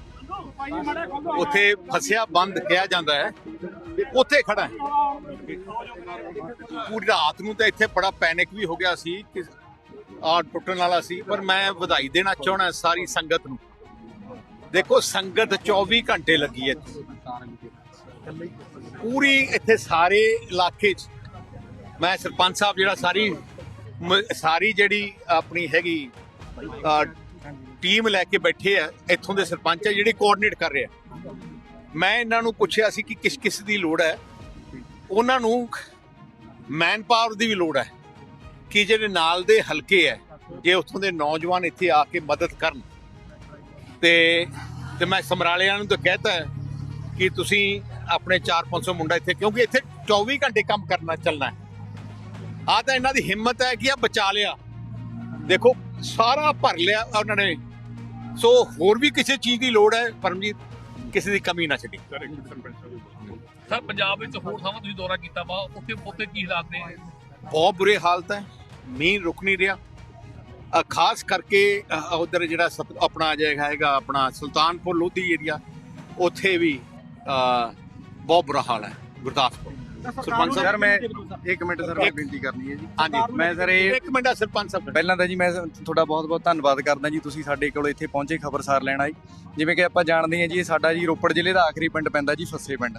ਉੱਥੇ ਫਸਿਆ ਬੰਦ ਕਿਹਾ ਜਾਂਦਾ ਹੈ ਉੱਥੇ ਖੜਾ ਹੈ ਪੂਰੀ ਰਾਤ ਨੂੰ ਤਾਂ ਇੱਥੇ ਬੜਾ ਪੈਨਿਕ ਵੀ ਹੋ ਗਿਆ ਸੀ ਕਿ ਆ ਟੁੱਟਣ ਵਾਲਾ ਸੀ ਪਰ ਮੈਂ ਵਧਾਈ ਦੇਣਾ ਚਾਹਣਾ ਸਾਰੀ ਸੰਗਤ ਨੂੰ ਦੇਖੋ ਸੰਗਤ 24 ਘੰਟੇ ਲੱਗੀ ਹੈ ਇੱਥੇ। ਪੂਰੀ ਇੱਥੇ ਸਾਰੇ ਇਲਾਕੇ 'ਚ ਮੈਂ ਸਰਪੰਚ ਸਾਹਿਬ ਜਿਹੜਾ ਸਾਰੀ ਮ- ਸਾਰੀ ਜਿਹੜੀ ਆਪਣੀ ਹੈਗੀ ਅ, ਟੀਮ ਲੈ ਕੇ ਬੈਠੇ ਆ ਇੱਥੋਂ ਦੇ ਸਰਪੰਚ ਆ ਜਿਹੜੇ ਕੋਆਰਡੀਨੇਟ ਕਰ ਰਹੇ ਆ। ਮੈਂ ਇਹਨਾਂ ਨੂੰ ਪੁੱਛਿਆ ਸੀ ਕਿ ਕਿਸ ਕਿਸ ਦੀ ਲੋੜ ਹੈ। ਉਹਨਾਂ ਨੂੰ ਮੈਨ ਪਾਵਰ ਦੀ ਵੀ ਲੋੜ ਹੈ ਕਿ ਜਿਹੜੇ ਨਾਲ ਦੇ ਹਲਕੇ ਹੈ ਜੇ ਉੱਥੋਂ ਦੇ ਨੌਜਵਾਨ ਇੱਥੇ ਆ ਕੇ ਮਦਦ ਕਰਨ। ਤੇ ਤੇ ਮੈਂ ਸਮਰਾਲਿਆਂ ਨੂੰ ਤਾਂ ਕਹਿਤਾ ਹੈ ਕਿ ਤੁਸੀਂ ਆਪਣੇ 4-500 ਮੁੰਡਾ ਇੱਥੇ ਕਿਉਂਕਿ ਇੱਥੇ 24 ਘੰਟੇ ਕੰਮ ਕਰਨਾ ਚੱਲਣਾ ਹੈ। ਆ ਤਾਂ ਇਹਨਾਂ ਦੀ ਹਿੰਮਤ ਹੈ ਕਿ ਆ ਬਚਾ ਲਿਆ। ਦੇਖੋ ਸਾਰਾ ਭਰ ਲਿਆ ਉਹਨਾਂ ਨੇ। ਸੋ ਹੋਰ ਵੀ ਕਿਸੇ ਚੀਜ਼ ਦੀ ਲੋੜ ਹੈ ਪਰਮਜੀਤ? ਕਿਸੇ ਦੀ ਕਮੀ ਨਾ ਛੱਡੀ। ਸਰ ਪੰਜਾਬ ਵਿੱਚ ਹੋਰ ਥਾਵਾਂ ਤੁਸੀਂ ਦੌਰਾ ਕੀਤਾ ਵਾ ਉੱਥੇ ਉੱਥੇ ਕੀ ਹਾਲਾਤ ਨੇ? ਬਹੁਤ ਬੁਰੇ ਹਾਲਤ ਹੈ। ਮੀਂਹ ਰੁਕ ਨਹੀਂ ਰਿਹਾ। ਖਾਸ ਕਰਕੇ ਉਧਰ ਜਿਹੜਾ ਆਪਣਾ ਜਾਏਗਾ ਹੈਗਾ ਆਪਣਾ ਸੁਲਤਾਨਪੁਰ ਲੋਧੀ ਏਰੀਆ ਉੱਥੇ ਵੀ ਬਹੁਤ ਬੁਰਾ ਹਾਲ ਹੈ ਗੁਰਦਾਸਪੁਰ। ਸਰਪੰਚ ਸਰ ਮੈਂ ਇੱਕ ਮਿੰਟ ਸਰ ਮੈਂ ਬੇਨਤੀ ਕਰਨੀ ਹੈ ਜੀ। ਹਾਂਜੀ ਮੈਂ ਸਰ ਇਹ ਇੱਕ ਮਿੰਟ ਸਰਪੰਚ ਸਾਹਿਬ। ਪਹਿਲਾਂ ਤਾਂ ਜੀ ਮੈਂ ਤੁਹਾਡਾ ਬਹੁਤ-ਬਹੁਤ ਧੰਨਵਾਦ ਕਰਦਾ ਜੀ ਤੁਸੀਂ ਸਾਡੇ ਕੋਲ ਇੱਥੇ ਪਹੁੰਚੇ ਖਬਰਸਾਰ ਲੈਣ ਆਏ। ਜਿਵੇਂ ਕਿ ਆਪਾਂ ਜਾਣਦੇ ਹਾਂ ਜੀ ਇਹ ਸਾਡਾ ਜੀ ਰੋਪੜ ਜ਼ਿਲ੍ਹੇ ਦਾ ਆਖਰੀ ਪਿੰਡ ਪੈਂਦਾ ਜੀ ਫੱਸੇ ਪਿੰਡ।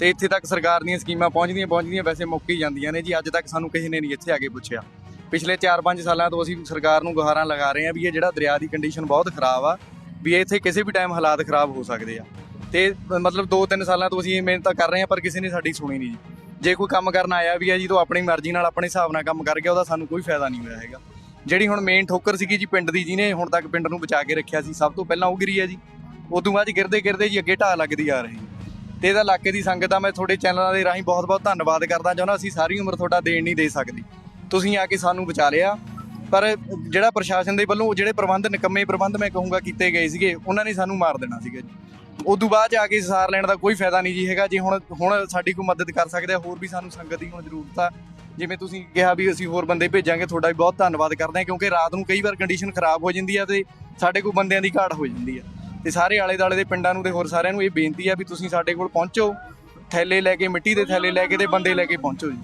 ਤੇ ਇੱਥੇ ਤੱਕ ਸਰਕਾਰ ਦੀਆਂ ਸਕੀਮਾਂ ਪਹੁੰਚਦੀਆਂ ਪਹੁੰਚਦੀਆਂ ਵੈਸੇ ਮੁੱਕ ਹੀ ਜਾਂਦੀਆਂ ਨੇ ਜੀ ਅੱਜ ਤੱਕ ਸਾਨੂੰ ਕਿਸੇ ਨੇ ਨਹੀਂ ਇੱਥੇ ਆ ਕੇ ਪੁੱਛਿਆ। ਪਿਛਲੇ 4-5 ਸਾਲਾਂ ਤੋਂ ਅਸੀਂ ਸਰਕਾਰ ਨੂੰ ਗੁਹਾਰਾਂ ਲਗਾ ਰਹੇ ਹਾਂ ਵੀ ਇਹ ਜਿਹੜਾ ਦਰਿਆ ਦੀ ਕੰਡੀਸ਼ਨ ਬਹੁਤ ਖਰਾਬ ਆ ਵੀ ਇੱਥੇ ਕਿਸੇ ਵੀ ਟਾਈਮ ਹਾਲਾਤ ਖਰਾਬ ਹੋ ਸਕਦੇ ਆ। ਤੇ ਮਤਲਬ 2-3 ਸਾਲਾਂ ਤੋਂ ਅਸੀਂ ਇਹ ਮਿਹਨਤ ਕਰ ਰਹੇ ਹਾਂ ਪਰ ਕਿਸੇ ਨੇ ਸਾਡੀ ਸੁਣੀ ਨਹੀਂ ਜੀ। ਜੇ ਕੋਈ ਕੰਮ ਕਰਨ ਆਇਆ ਵੀ ਹੈ ਜੀ ਤਾਂ ਆਪਣੀ ਮਰਜ਼ੀ ਨਾਲ ਆਪਣੇ ਹਿਸਾਬ ਨਾਲ ਕੰਮ ਕਰ ਗਿਆ ਉਹਦਾ ਸਾਨੂੰ ਕੋਈ ਫਾਇਦਾ ਨਹੀਂ ਹੋਇਆ ਹੈਗਾ। ਜਿਹੜੀ ਹੁਣ ਮੇਨ ਠੋਕਰ ਸੀਗੀ ਜੀ ਪਿੰਡ ਦੀ, ਜਿਹਨੇ ਹੁਣ ਤੱਕ ਪਿੰਡ ਨੂੰ ਬਚਾ ਕੇ ਰੱਖਿਆ ਸੀ, ਸਭ ਤੋਂ ਪਹਿਲਾਂ ਉਹ ਗਿਰੀ ਹੈ ਜੀ। ਉਦੋਂ ਬਾਅਦ ਗਿਰਦੇ ਗਿਰਦੇ ਜੀ ਅੱਗੇ ਢਾਹ ਲੱਗਦੀ ਆ ਰਹੀ ਤੇ ਇਹਦਾ ਇਲਾਕੇ ਦੀ ਸੰਗਤ ਦਾ ਮੈਂ ਤੁਹਾਡੇ ਚੈਨਲਾਂ ਦੇ ਰਾਹੀਂ ਬਹੁਤ-ਬਹੁਤ ਧੰਨਵਾਦ ਕਰਦਾ, ਚਾਹੁੰਦਾ ਅਸੀਂ ਸਾਰੀ ਉਮਰ ਤੁਹਾਡਾ ਦੇਣ ਨਹੀਂ ਦੇ ਸਕਦੀ। ਤੁਸੀਂ ਆ ਕੇ ਸਾਨੂੰ ਬਚਾ ਲਿਆ। ਪਰ ਜਿਹੜਾ ਪ੍ਰਸ਼ਾਸਨ ਦੇ ਵੱਲੋਂ ਜਿਹੜੇ ਪ੍ਰਬੰਧ, ਨਿਕੰਮੇ ਪ੍ਰਬੰਧ ਮੈਂ ਕਹੂੰਗਾ ਕੀਤੇ ਗਏ ਸੀਗੇ, ਉਹਨਾਂ ਨੇ ਸਾਨੂੰ ਮਾਰ ਦੇਣਾ ਸੀਗਾ ਜੀ। ਉਦੋਂ ਬਾਅਦ ਜਾ ਕੇ ਸਾਰ ਲੈਣ ਦਾ ਕੋਈ ਫਾਇਦਾ ਨਹੀਂ ਜੀ ਹੈਗਾ। ਜੇ ਹੁਣ ਹੁਣ ਸਾਡੀ ਕੋਈ ਮਦਦ ਕਰ ਸਕਦੇ, ਹੋਰ ਵੀ ਸਾਨੂੰ ਸੰਗਤ ਦੀ ਹੁਣ ਜ਼ਰੂਰਤ ਆ। ਜਿਵੇਂ ਤੁਸੀਂ ਕਿਹਾ ਵੀ ਅਸੀਂ ਹੋਰ ਬੰਦੇ ਭੇਜਾਂਗੇ, ਤੁਹਾਡਾ ਵੀ ਬਹੁਤ ਧੰਨਵਾਦ ਕਰਦੇ ਹਾਂ, ਕਿਉਂਕਿ ਰਾਤ ਨੂੰ ਕਈ ਵਾਰ ਕੰਡੀਸ਼ਨ ਖਰਾਬ ਹੋ ਜਾਂਦੀ ਆ ਤੇ ਸਾਡੇ ਕੋਲ ਬੰਦਿਆਂ ਦੀ ਘਾਟ ਹੋ ਜਾਂਦੀ ਆ। ਤੇ ਸਾਰੇ ਆਲੇ ਦਾਲੇ ਦੇ ਪਿੰਡਾਂ ਨੂੰ ਤੇ ਹੋਰ ਸਾਰਿਆਂ ਨੂੰ ਇਹ ਬੇਨਤੀ ਆ ਵੀ ਤੁਸੀਂ ਸਾਡੇ ਕੋਲ ਪਹੁੰਚੋ, ਥੈਲੇ ਲੈ ਕੇ, ਮਿੱਟੀ ਦੇ ਥੈਲੇ ਲੈ ਕੇ ਤੇ ਬੰਦੇ ਲੈ ਕੇ ਪਹੁੰਚੋ ਜੀ।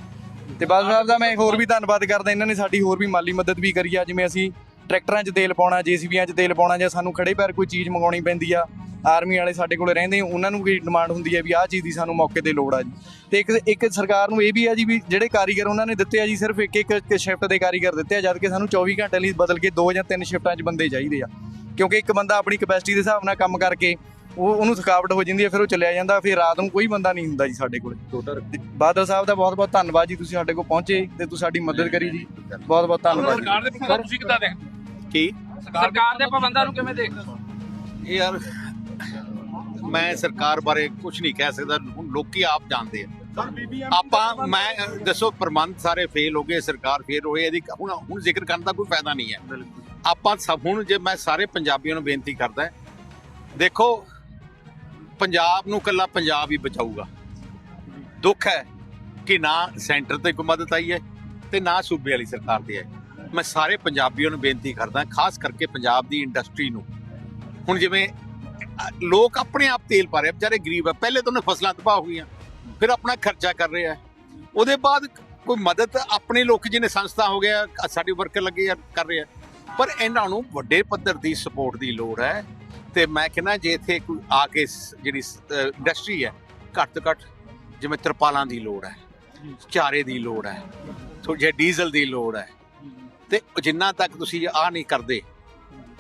ਤੇ ਬਾਦਲ ਸਾਹਿਬ ਦਾ ਮੈਂ ਹੋਰ ਵੀ ਧੰਨਵਾਦ ਕਰਦਾ, ਇਹਨਾਂ ਨੇ ਸਾਡੀ ਹੋਰ ਵੀ ਮਾਲੀ ਮਦਦ ਵੀ ਕਰੀ ਆ, ਜਿਵੇਂ ਅਸੀਂ ਟਰੈਕਟਰਾਂ 'ਚ ਤੇਲ ਪਾਉਣਾ, ਜੀਸੀਬੀਆਂ 'ਚ ਤੇਲ ਪਾਉਣਾ ਜਾਂ ਸਾਨੂੰ ਖੜੇ ਪੈਰ ਕੋਈ ਚੀਜ਼ ਮੰਗਾਉਣੀ ਪੈਂਦੀ ਆ ਆਰਮੀ ਵਾਲੇ ਸਾਡੇ ਕੋਲ ਰਹਿੰਦੇ ਉਹਨਾਂ ਨੂੰ ਵੀ ਡਿਮਾਂਡ ਹੁੰਦੀ ਹੈ ਵੀ ਆਹ ਚੀਜ਼ ਦੀ ਸਾਨੂੰ ਮੌਕੇ ਤੇ ਲੋੜ ਆ ਜੀ। ਤੇ ਇੱਕ ਇੱਕ ਸਰਕਾਰ ਨੂੰ ਇਹ ਵੀ ਆ ਜੀ ਵੀ ਜਿਹੜੇ ਕਾਰੀਗਰ ਉਹਨਾਂ ਨੇ ਦਿੱਤੇ ਆ ਜੀ ਸਿਰਫ ਇੱਕ ਇੱਕ ਸ਼ਿਫਟ ਦੇ ਕਾਰੀਗਰ ਦਿੱਤੇ ਆ ਜਦ ਕਿ ਸਾਨੂੰ 24 ਘੰਟੇ ਲਈ ਬਦਲ ਕੇ ਦੋ ਜਾਂ ਤਿੰਨ ਸ਼ਿਫਟਾਂ 'ਚ ਬੰਦੇ ਚਾਹੀਦੇ ਆ। ਕਿਉਂਕਿ ਇੱਕ ਬੰਦਾ ਆਪਣੀ ਕਪੈਸਿਟੀ ਦੇ ਹਿਸਾਬ ਨਾਲ ਕੰਮ ਕਰਕੇ ਉਹ ਉਹਨੂੰ ਥਕਾਵਟ ਹੋ ਜਾਂਦੀ ਹੈ ਫਿਰ ਉਹ ਚਲਿਆ ਜਾਂਦਾ ਫਿਰ ਰਾਤ ਨੂੰ ਕੋਈ ਬੰਦਾ ਨਹੀਂ ਹੁੰਦਾ ਜੀ ਸਾਡੇ ਕੋਲ। ਬਾਦਲ ਸਾਹਿਬ ਦਾ ਬਹੁਤ ਬਹੁਤ ਧੰਨਵਾਦ ਜੀ ਤੁਸੀਂ ਸਾਡੇ ਕੋਲ ਪਹੁੰਚੇ ਤੇ ਤੁਸੀਂ ਸਾਡੀ ਮਦਦ ਕਰੀ ਜੀ। ਬਹੁਤ ਬਹੁਤ ਧੰਨਵਾਦ ਜੀ। ਸਰਕਾਰ ਦੇ ਪ੍ਰਬੰਧਾਂ ਨੂੰ ਤੁਸੀਂ ਕਿੱਦਾਂ ਦੇਖਦੇ ਕੀ? ਸਰਕਾਰ ਦੇ ਪ੍ਰਬੰਧਾਂ ਨੂੰ ਕਿਵੇਂ ਦੇਖਦੇ ਹੋ? ਇਹ ਯਾਰ ਮੈਂ ਸਰਕਾਰ ਬਾਰੇ ਕੁਝ ਨਹੀਂ ਕਹਿ ਸਕਦਾ। ਹੁਣ ਲੋਕੀ ਆਪ ਜਾਣਦੇ ਆ। ਆਪਾਂ ਮੈਂ ਦੱਸੋ ਪ੍ਰਬੰਧ ਸਾਰੇ ਫੇਲ ਹੋ ਗਏ ਸਰਕਾਰ ਫੇਲ ਹੋਏ ਇਹਦੀ ਹੁਣ ਹੁਣ ਜ਼ਿਕਰ ਕਰਨ ਦਾ ਕੋਈ ਫਾਇਦਾ ਨਹੀਂ ਹੈ। ਆਪਾਂ ਸਭ ਹੁਣ ਜੇ ਮੈਂ ਸਾਰੇ ਪੰਜਾਬੀਆਂ ਨੂੰ ਬੇਨਤੀ ਕਰਦਾ ਦੇਖੋ ਪੰਜਾਬ ਨੂੰ ਕੱਲਾ ਪੰਜਾਬ ਹੀ ਬਚਾਊਗਾ। ਦੁੱਖ ਹੈ ਕਿ ਨਾ ਸੈਂਟਰ ਤੇ ਕੋਈ ਮਦਦ ਆਈ ਹੈ ਤੇ ਨਾ ਸੂਬੇ ਵਾਲੀ ਸਰਕਾਰ ਦੀ ਹੈ। ਮੈਂ ਸਾਰੇ ਪੰਜਾਬੀਆਂ ਨੂੰ ਬੇਨਤੀ ਕਰਦਾ ਖਾਸ ਕਰਕੇ ਪੰਜਾਬ ਦੀ ਇੰਡਸਟਰੀ ਨੂੰ। ਹੁਣ ਜਿਵੇਂ ਲੋਕ ਆਪਣੇ ਆਪ ਤੇਲ ਪਾ ਰਹੇ ਆ, ਵਿਚਾਰੇ ਗਰੀਬ ਆ। ਪਹਿਲੇ ਤਾਂ ਉਹਨੇ ਫਸਲਾਂ ਤਬਾਹ ਹੋਈਆਂ ਫਿਰ ਆਪਣਾ ਖਰਚਾ ਕਰ ਰਿਹਾ ਉਹਦੇ ਬਾਅਦ ਕੋਈ ਮਦਦ ਆਪਣੇ ਲੋਕ ਜਿਹਨੇ ਸੰਸਥਾ ਹੋ ਗਿਆ ਸਾਡੇ ਵਰਕਰ ਲੱਗੇ ਆ ਕਰ ਰਹੇ ਆ। ਪਰ ਇਹਨਾਂ ਨੂੰ ਵੱਡੇ ਪੱਧਰ ਦੀ ਸਪੋਰਟ ਦੀ ਲੋੜ ਹੈ। ਤੇ ਮੈਂ ਕਹਿੰਦਾ ਜੇ ਇੱਥੇ ਕੋਈ ਆ ਕੇ ਜਿਹੜੀ ਇੰਡਸਟਰੀ ਹੈ ਘੱਟ ਤੋਂ ਘੱਟ ਜਿਵੇਂ ਤਰਪਾਲਾਂ ਦੀ ਲੋੜ ਹੈ ਚਾਰੇ ਦੀ ਲੋੜ ਹੈ ਥੋੜੀ ਜਿਹੀ ਡੀਜ਼ਲ ਦੀ ਲੋੜ ਹੈ ਤੇ ਜਿੰਨਾ ਤੱਕ ਤੁਸੀਂ ਆ ਨਹੀਂ ਕਰਦੇ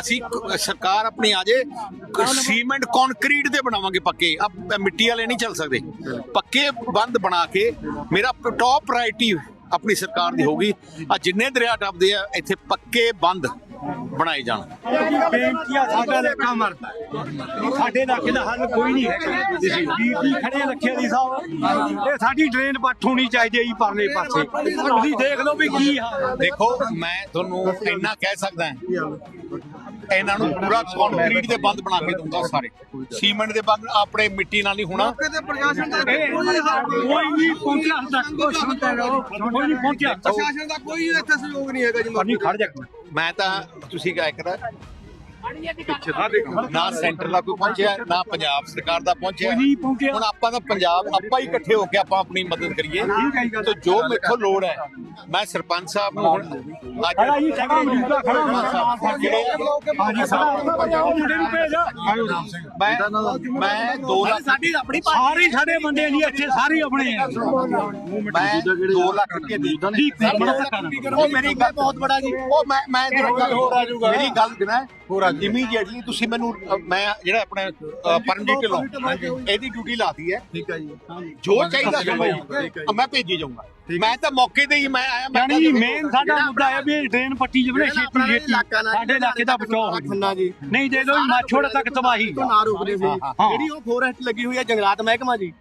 ਅਸੀਂ ਸਰਕਾਰ ਆਪਣੀ ਆ ਜੇ ਸੀਮੈਂਟ ਕੰਕਰੀਟ ਦੇ ਬਣਾਵਾਂਗੇ ਪੱਕੇ। ਆ ਮਿੱਟੀ ਵਾਲੇ ਨਹੀਂ ਚੱਲ ਸਕਦੇ। ਪੱਕੇ ਬੰਦ ਬਣਾ ਕੇ ਮੇਰਾ ਟੌਪ ਪ੍ਰਾਇੋਰਟੀ ਆਪਣੀ ਸਰਕਾਰ ਦੀ ਹੋਗੀ ਆ ਜਿੰਨੇ ਦਰਿਆ ਟੱਪਦੇ ਆ ਇੱਥੇ ਪੱਕੇ ਬੰਦ ਬਣਾਏ ਜਾਣ। ਬੇਨਤੀ ਆ ਸਾਡਾ ਇਲਾਕਾ ਮਰਦਾ। ਸਾਡੇ ਇਲਾਕੇ ਦਾ ਹੱਲ ਕੋਈ ਨਹੀਂ ਹੈਗਾ। ਜੀ ਖੜੇ ਰੱਖਿਆ ਦੀ ਸਾਹਿਬ ਇਹ ਸਾਡੀ ਡਰੇਨ ਪੱਟ ਹੋਣੀ ਚਾਹੀਦੀ ਹੈ ਪਰਲੇ ਪਾਸੇ। ਤੁਸੀਂ ਦੇਖ ਲਓ ਵੀ ਕੀ ਹਾਲ ਦੇਖੋ ਮੈਂ ਤੁਹਾਨੂੰ ਇੰਨਾ ਕਹਿ ਸਕਦਾ ਇਹਨਾਂ ਨੂੰ ਪੂਰਾ ਕੰਕਰੀਟ ਦੇ ਬੰਦ ਬਣਾ ਕੇ ਦੂੰਗਾ ਸਾਰੇ। ਸੀਮੈਂਟ ਦੇ ਬੰਦ ਆਪਣੇ ਮਿੱਟੀ ਨਾਲ ਨਹੀਂ ਹੋਣਾ। ਇਹ ਕੋਈ ਨਹੀਂ। ਪਹੁੰਚਿਆ ਹੁਣ ਤੱਕ। ਕੋਈ ਨਹੀਂ। ਪਹੁੰਚਿਆ। ਪ੍ਰਸ਼ਾਸਨ ਦਾ ਕੋਈ ਇੱਥੇ ਸਹਿਯੋਗ ਨਹੀਂ ਹੈਗਾ ਜੀ ਨਹੀਂ ਖੜ ਜਾ ਮੈਂ ਤਾਂ ਤੁਸੀਂ ਕਿਹਾ ਕਰਾ ਨਾ ਸੈਂਟਰ ਦਾ ਕੋਈ ਪਹੁੰਚਿਆ ਨਾ ਪੰਜਾਬ ਸਰਕਾਰ ਦਾ ਪਹੁੰਚਿਆ। ਨਹੀਂ ਹੁਣ ਆਪਾਂ ਤਾਂ ਪੰਜਾਬ ਆਪਾਂ ਹੀ ਇਕੱਠੇ ਹੋ ਕੇ ਆਪਾਂ ਆਪਣੀ ਮਦਦ ਕਰੀਏ। ਤੇ ਜੋ ਮੇਥੋਂ ਲੋੜ ਹੈ ਮੈਂ ਸਰਪੰਚ ਸਾਹਿਬ ਨੂੰ ਹੁਣ ਅੱਜ ਖੜਾ ਜੀ ਖੜਾ ਮੁੰਡਾ ਖੜਾ ਹਾਂਜੀ ਸਾਹਿਬ ਮੁੰਡੇ ਨੂੰ ਭੇਜ। ਮੈਂ ਮੈਂ 2 ਲੱਖ ਸਾਡੀ ਆਪਣੀ ਸਾਰੇ ਸਾਡੇ ਬੰਦੇ ਜੀ ਇੱਥੇ ਸਾਰੇ ਆਪਣੇ ਆ। ਮੈਂ 2 ਲੱਖ ਰੁਪਏ ਦੇ ਜੀ ਬੜਾ ਧੱਕਾ ਨਾ ਉਹ ਮੇਰੀ ਗੱਲ ਬਹੁਤ ਬੜਾ ਜੀ। ਉਹ ਮੈਂ ਮੈਂ ਤੇਰੀ ਗੱਲ ਹੋਰ ਆ ਜਾਊਗਾ ਮੇਰੀ ਗੱਲ ਕਿਨਾ ਹੋਰ ਆ ਇਮੀਡੀਏਟਲੀ ਤੁਸੀਂ ਮੈਨੂੰ ਅ, ਮੈਂ ਜਿਹੜਾ ਆਪਣੇ ਪਰਮਜੀਤ ਢਿੱਲੋਂ ਇਹਦੀ ਡਿਊਟੀ ਲਾਤੀ ਹੈ। ਠੀਕ ਹੈ ਜੀ। ਜੋ ਚਾਹੀਦਾ ਜੋ। ਮੈਂ ਭੇਜੀ ਜਾਊਂਗਾ। ਮੈਂ ਤਾਂ ਮੌਕੇ ਤੇ ਹੀ ਮੈਂ ਆਇਆ ਮੈਂ ਯਾਨੀ ਜੀ ਮੇਨ ਸਾਡਾ ਮੁੱਦਾ ਹੈ ਵੀ ਡਰੇਨ ਪੱਟੀ ਜਵਲੇ ਛੇਤੀ ਛੇਤੀ। ਸਾਡੇ ਇਲਾਕੇ ਦਾ ਬਚਾਓ ਹੋ ਜਾਵੇ। ਨਹੀਂ ਦੇ ਦੋ ਮਾਛੋੜ ਤੱਕ ਤਬਾਹੀ ਨਾ ਰੋਕਦੇ ਸੀ ਜਿਹੜੀ ਉਹ ਫੋਰੈਸਟ ਲੱਗੀ ਹੋਈ ਹੈ ਜੰਗਲਾਤ ਮਹਿਕਮਾ ਜੀ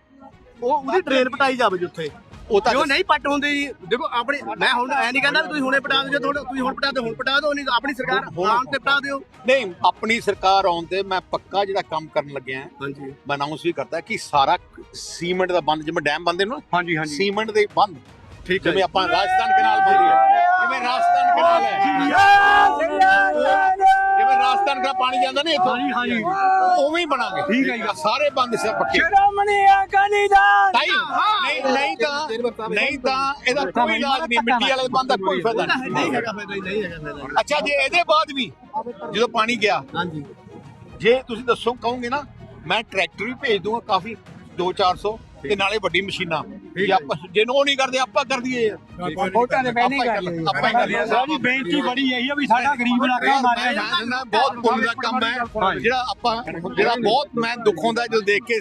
ਉਹ ਉਹਦੀ ਟ੍ਰੇਨ ਪਟਾਈ ਜਾਵੇ ਜੀ ਉੱਥੇ। ਉਹ ਤਾਂ ਜੋ ਨਹੀਂ ਪੱਟ ਹੁੰਦੀ ਜੀ ਦੇਖੋ ਆਪਣੀ ਮੈਂ ਹੁਣ ਐ ਨਹੀਂ ਕਹਿੰਦਾ ਵੀ ਤੁਸੀਂ ਹੁਣੇ ਪਟਾ ਦਿਓ ਜੇ ਤੁਹਾਡੇ ਤੁਸੀਂ ਹੁਣ ਪਟਾ ਦਿਓ ਹੁਣ ਪਟਾ ਦਿਓ ਨਹੀਂ ਤਾਂ ਆਪਣੀ ਸਰਕਾਰ ਆਉਣ ਤੇ ਪਟਾ ਦਿਓ। ਨਹੀਂ ਆਪਣੀ ਸਰਕਾਰ ਆਉਣ ਤੇ ਮੈਂ ਪੱਕਾ ਜਿਹੜਾ ਕੰਮ ਕਰਨ ਲੱਗਿਆ ਹਾਂਜੀ। ਮੈਂ ਅਨਾਉਂਸ ਵੀ ਕਰਤਾ ਕਿ ਸਾਰਾ ਸੀਮੈਂਟ ਦਾ ਬੰਦ ਜਿਵੇਂ ਡੈਮ ਬੰਦੇ ਨੂੰ ਹਾਂਜੀ ਹਾਂਜੀ। ਸੀਮੈਂਟ ਦੇ ਬੰਦ। ਠੀਕ ਜਿਵੇਂ ਆਪਾਂ ਰਾਜਸਥਾਨ ਕਨਾਲ ਬੰਦੀ ਹੈ। ਜਿਵੇਂ ਰਾਜਸਥਾਨ ਕਨਾਲ ਹੈ। ਜਿਵੇਂ ਪਾਣੀ ਜਾਂਦਾ ਨਹੀਂ ਇੱਥੋਂ ਹਾਂਜੀ ਹਾਂਜੀ। ਉਵੇਂ ਹੀ ਬਣਾਂਗੇ। ਠੀਕ ਹੈ ਜੀ। ਸਾਰੇ ਬੰਦ ਸੇ ਪੱਕੇ ਸ਼੍ਰੋਮਣੀ ਅਕਾਲੀ ਦਲ। ਤਾਈ ਨਹੀਂ ਨਹੀਂ ਤਾਂ ਨਹੀਂ ਤਾਂ ਇਹਦਾ ਕੋਈ ਇਲਾਜ ਨਹੀਂ ਮਿੱਟੀ ਵਾਲੇ ਬੰਦ ਦਾ ਕੋਈ ਫਾਇਦਾ ਨਹੀਂ ਨਹੀਂ। ਹੈਗਾ ਫਾਇਦਾ ਨਹੀਂ ਹੈਗਾ ਫਾਇਦਾ ਅੱਛਾ ਜੇ ਇਹਦੇ ਬਾਅਦ ਵੀ ਜਦੋਂ ਪਾਣੀ ਗਿਆ ਹਾਂਜੀ। ਜੇ ਤੁਸੀਂ ਦੱਸੋ ਕਹੋਗੇ ਨਾ ਮੈਂ ਟਰੈਕਟਰ ਵੀ ਭੇਜ ਦੂੰਗਾ ਕਾਫੀ 2-400 ਤੇ ਨਾਲੇ ਵੱਡੀ ਮਸ਼ੀਨਾਂ। ਜੇ ਆਪਾਂ ਜਿਹਨੂੰ ਉਹ ਨਹੀਂ ਕਰਦੇ ਆਪਾਂ ਕਰ ਦਈਏ। ਵੋਟਾਂ ਦੇ ਆਪਾਂ ਹੀ ਕਰ ਲਈਏ। ਆਪਾਂ ਹੀ ਕਰ ਲਈਏ। ਸਾਡੀ ਬੇਨਤੀ ਬੜੀ ਇਹੀ ਆ ਵੀ ਸਾਡਾ ਗਰੀਬ ਇਲਾਕਾ ਮਾਰਿਆ ਮੈਂ ਜਾਣਦਾ ਬਹੁਤ ਪੁੰਨ ਦਾ ਕੰਮ ਹੈ। ਜਿਹੜਾ ਆਪਾਂ ਜਿਹੜਾ ਬਹੁਤ ਮੈਂ ਦੁੱਖ ਹੁੰਦਾ ਜਦੋਂ ਦੇਖ ਕੇ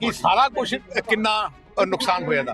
ਕਿ ਸਾਰਾ ਕੁਝ ਕਿੰਨਾ ਨੁਕਸਾਨ ਹੋਇਆ ਦਾ